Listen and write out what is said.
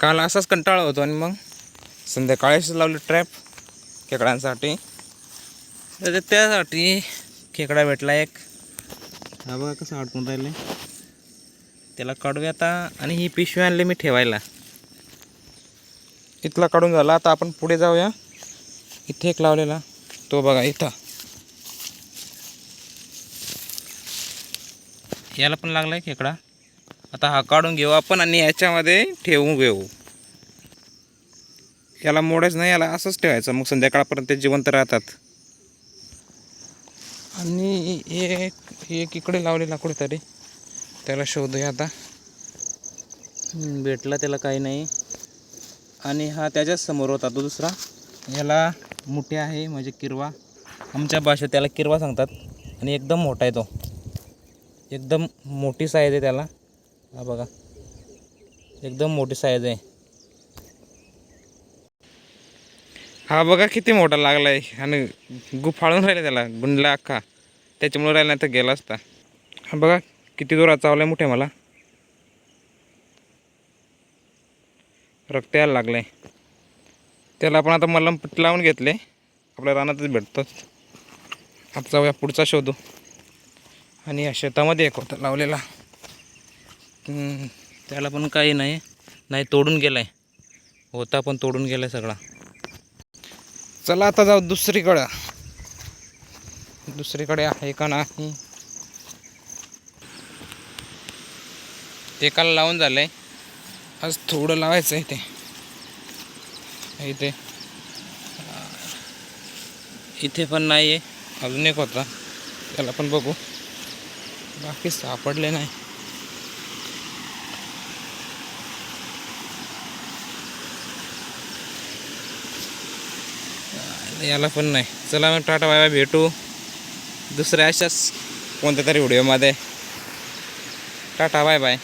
काल असाच कंटाळा होतो आणि मग संध्याकाळीच लावली ट्रॅप खेकड्यांसाठी. तर त्यासाठी खेकडा भेटला एक. हा बघा कसं अडकून राहिले. त्याला काढूया आता आणि ही पिशवी आणली मी ठेवायला. इथला काढून झाला. आता आपण पुढे जाऊया. इथे एक लावलेला. तो बघा इथं. याला पण लागला आहे खेकडा. आता हा काढून घेऊ आपण आणि याच्यामध्ये ठेवून घेऊ. याला मोडायचं नाही याला असंच ठेवायचं. मग संध्याकाळपर्यंत ते जिवंत राहतात. आणि एक एक इकडे लावलेला कुठेतरी. त्याला शोधूया आता. भेटला त्याला काही नाही. आणि हा त्याच्याच समोर होता तो दुसरा. याला मुठे आहे म्हणजे किरवा. आमच्या भाषेत त्याला किरवा सांगतात. आणि एकदम मोठा आहे तो. एकदम मोठी साईज आहे त्याला. हा बघा. एकदम मोठी साईज आहे. हा बघा किती मोठा लागला आहे आणि गुफाळून राहिला त्याला गुंडला अख्खा. त्याच्यामुळे राहिला नाही तर गेला असता. हा बघा किती जोरात चावलाय मोठे मला. रक्त यायला लागलंय. त्याला आपण आता मलम पट्टी लावून घेतले. आपल्या रानातच भेटतोच. आता जाऊया पुढचा शोधू. आणि या शेतामध्ये एक होता लावलेला. त्याला पण काही नाही. नाही तोडून गेलाय. होता पण तोडून गेलाय सगळा. चला आता जाऊ दुसरीकडं. दुसरीकडे आहे का नाही? ते काल लावून झालंय. आज थोडं लावायचं आहे ते इथे. इथे पण नाही आहे अजून एक होता. त्याला पण बघू. बाकी सापडले नाही. याला पण नाही. चला मग टाटा बाय बाय भेटू दुसऱ्या अशाच कोणत्या तरी व्हिडिओमध्ये टाटा बाय बाय.